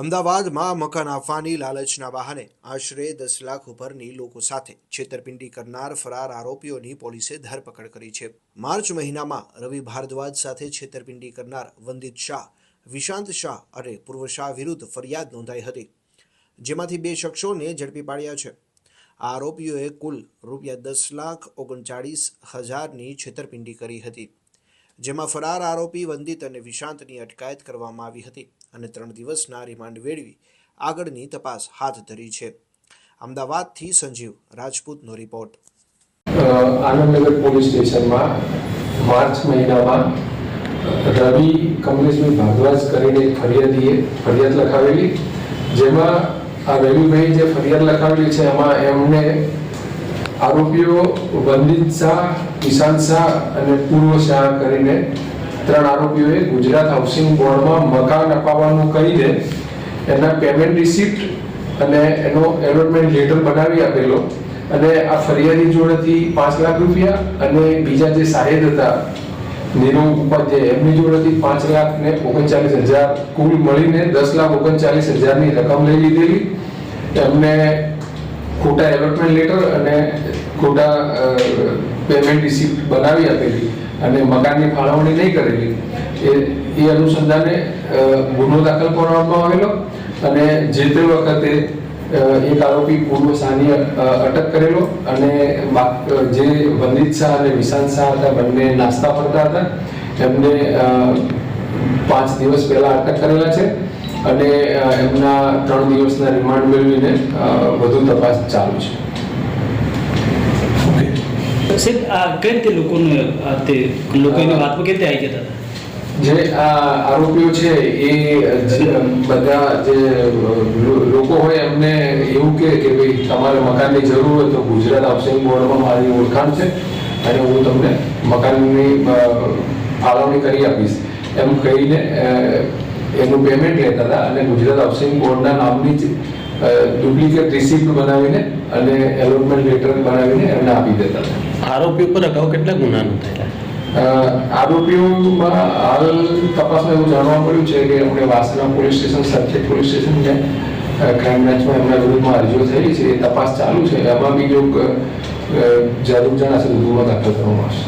અમદાવાદમાં મકાન આપવાની લાલચના બહાને આશરે દસ લાખ ઉપરની લોકો સાથે છેતરપિંડી કરનાર ફરાર આરોપીઓની પોલીસે ધરપકડ કરી છે. માર્ચ મહિનામાં રવિ ભારદ્વાજ સાથે છેતરપિંડી કરનાર વંદિત શાહ, વિશાંત શાહ અને પૂર્વ શાહ વિરુદ્ધ ફરિયાદ નોંધાઈ હતી, જેમાંથી બે શખ્સોને ઝડપી પાડ્યા છે. આ આરોપીઓએ કુલ રૂપિયા દસ લાખ ઓગણચાળીસ હજારની છેતરપિંડી કરી હતી. જેમાં ફરાર આરોપી વંદિત અને વિશાંતની અટકાયત કરવામાં આવી હતી અને ત્રણ દિવસના રિમાન્ડ મેળવી આગળની તપાસ હાથ ધરી છે. અમદાવાદથી સંજીવ રાજપૂતનો રિપોર્ટ. આનંદનગર પોલીસ સ્ટેશનમાં માર્ચ મહિનામાં રવિ કમલેશભાઈ ભારદ્વાજ કરીને એક ફરિયાદીએ ફરિયાદ લખાવેલી, જેમાં આ રવિભાઈ જે ફરિયાદ લખાવેલી છે, એમાં એમને આરોપીઓ વંદિત શાહ ઈશાંત શાહ અને પૂર્વ શાહ કરીને ત્રણ આરોપીઓએ ગુજરાત હાઉસિંગ બોર્ડમાં મકાન અપાવવાનું કહીને એના પેમેન્ટ રિસિપ્ટ અને એનો એલોટમેન્ટ લેટર બનાવી આપેલો અને આ ફરિયાદી જોડેથી પાંચ લાખ રૂપિયા અને બીજા જે સાહેદ હતા, નીરવ ઉપાધ્યાય, એમની જોડેથી પાંચ લાખ ને ઓગણચાલીસ હજાર કુલ મળીને દસ લાખ ઓગણચાલીસ હજારની રકમ લઈ લીધેલી. એમને ખોટા એલોટમેન્ટ લેટર અને ખોટા પેમેન્ટ રિસિપ્ટ બનાવી આપેલી અને મકાનની ફાળવણી નહીં કરેલી, એ એ અનુસંધાને ગુનો દાખલ કરવામાં આવેલો અને જે તે વખતે એક આરોપી પૂર્વ શાહની અટક કરેલો અને જે વંદિત શાહ અને વિશાંત શાહ હતા, બંને નાસ્તા ફરતા હતા, એમને પાંચ દિવસ પહેલા અટક કરેલા છે અને એમના ત્રણ દિવસના રિમાન્ડ મેળવીને વધુ તપાસ ચાલુ છે. સાહેબ, આ કઈ રીતે લોકોને તે લોકોની વાતમાં કેવી રીતે આવી જતા? હતા જે આ આરોપીઓ છે, એ બધા જે લોકો હોય, એમને એવું કે કે ભાઈ તમારે મકાનની જરૂર હોય તો ગુજરાત હાઉસિંગ બોર્ડમાં મારી ઓળખાણ છે અને હું તમને મકાનની ફાળવણી કરી આપીશ. એમ કહીને એનું પેમેન્ટ લેતા હતા અને ગુજરાત હાઉસિંગ બોર્ડના નામની જ ડુપ્લિકેટ રિસિપ્ટ બનાવીને અને એલોટમેન્ટ લેટર બનાવીને એમને આપી દેતા આરોપી ઉપર અગાઉ કેટલા ગુના નોંધાયેલા આરોપીઓમાં હાલ તપાસમાં એવું જાણવા મળ્યું છે કે એમણે વાસણા પોલીસ સ્ટેશન સાથે પોલીસ સ્ટેશન ને ક્રાઇમ બ્રાન્ચમાં એમના વિરુદ્ધમાં અરજીઓ થયેલી છે એ તપાસ ચાલુ છે. એમાં બી જો જરૂર જણાશે વધુમાં દાખલ કરવામાં આવશે.